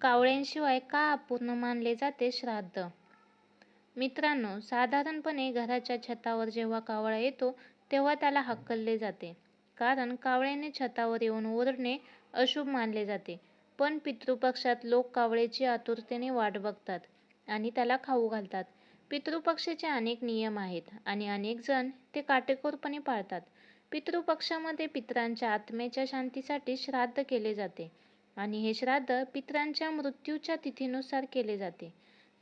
कावळ्यांशिवाय का अपूर्ण मानले जाते श्राद्ध? मित्रांनो, साधारणपणे घराच्या छतावर जेव्हा कावळा येतो तेव्हा त्याला हक्कलले जाते. कारण कावळ्याने छतावर येऊन ओरडणे अशुभ मानले जाते. पण पितृपक्षात लोक कावळ्याची आतुरतेने वाट बघतात आणि त्याला खाऊ घालतात. पितृपक्षाचे अनेक नियम आहेत आणि अनेक जण ते काटेकोरपणे पाळतात. पितृपक्षामध्ये पितरांच्या आत्म्याच्या शांतीसाठी श्राद्ध केले जाते आणि हे श्राद्ध पितरांच्या मृत्यूच्या तिथीनुसार केले जाते.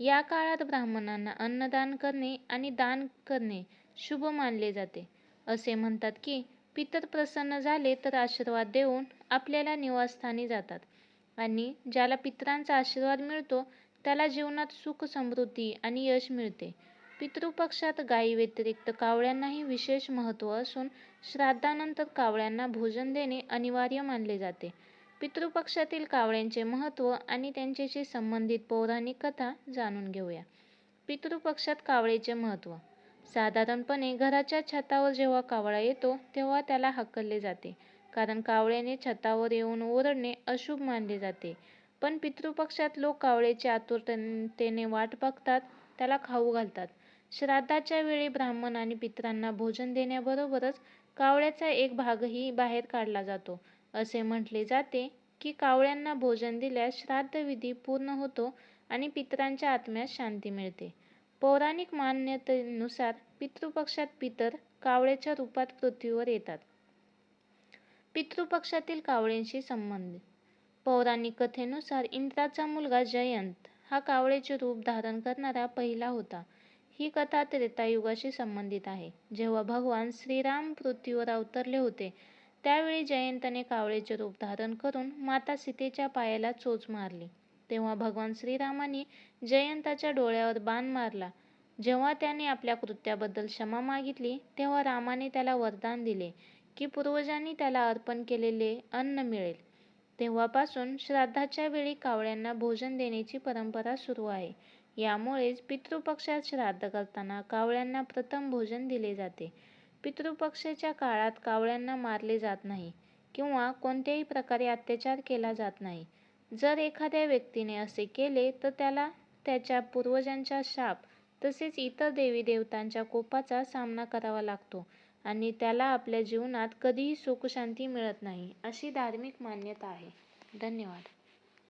या काळात ब्राह्मणांना अन्नदान करणे आणि दान करणे शुभ मानले जाते. असे म्हणतात की पितर प्रसन्न झाले तर आशीर्वाद देऊन आपल्याला निवासस्थानी जातात आणि ज्याला पितरांचा आशीर्वाद मिळतो त्याला जीवनात सुख, समृद्धी आणि यश मिळते. पितृपक्षात गायी व्यतिरिक्त कावळ्यांनाही विशेष महत्त्व असून श्राद्धानंतर कावळ्यांना भोजन देणे अनिवार्य मानले जाते. पितृपक्षातील कावळ्यांचे महत्त्व आणि त्यांच्याशी संबंधित पौराणिक कथा जाणून घेऊया. पितृपक्षात कावळ्याचे महत्त्व. साधारणपणे घराच्या छतावर जेव्हा कावळा येतो तेव्हा त्याला हाकलले जाते. कारण कावळ्याने छतावर येऊन ओरडणे अशुभ मानले जाते. पण पितृपक्षात लोक कावळ्याची आतुरतेने वाट बघतात, त्याला खाऊ घालतात. श्राद्धाच्या वेळी ब्राह्मण आणि पितरांना भोजन देण्याबरोबरच कावळ्याचा एक भागही बाहेर काढला जातो. असे म्हटले जाते की कावळ्यांना भोजन दिल्यास श्राद्धविधी पूर्ण होतो आणि पितरांच्या आत्म्यास शांती मिळते. पौराणिक मान्यतेनुसार पितृपक्षात पितर कावळ्याच्या रूपात पृथ्वीवर येतात. पितृपक्षातील कावळ्यांशी संबंध. पौराणिक कथेनुसार इंद्राचा मुलगा जयंत हा कावळ्याचे रूप धारण करणारा पहिला होता. ही कथा त्रेतायुगाशी संबंधित आहे. जेव्हा भगवान श्रीराम पृथ्वीवर अवतरले होते त्यावेळी जयंताने कावळ्याचे रूप धारण करून माता सीतेच्या पायाला चोच मारली. तेव्हा भगवान श्रीरामांनी जयंताच्या डोळ्यावर बाण मारला. जेव्हा त्याने आपल्या कृत्याबद्दल क्षमा मागितली तेव्हा रामाने त्याला वरदान दिले की पूर्वजांनी त्याला अर्पण केलेले अन्न मिळेल. तेव्हापासून श्राद्धाच्या वेळी कावळ्यांना भोजन देण्याची परंपरा सुरू आहे. यामुळेच पितृपक्षात श्राद्ध करताना कावळ्यांना प्रथम भोजन दिले जाते. पितृपक्षाच्या काळात कावळ्यांना मारले जात नाही किंवा कोणत्याही प्रकारे अत्याचार केला जात नाही. जर एखाद्या व्यक्तीने असे केले तर त्याला त्याच्या पूर्वजांचा शाप तसेच इतर देवी-देवतांच्या कोपाचा सामना करावा लागतो आणि त्याला आपल्या जीवनात कधीही सुख-शांती मिळत नाही, अशी धार्मिक मान्यता आहे. धन्यवाद.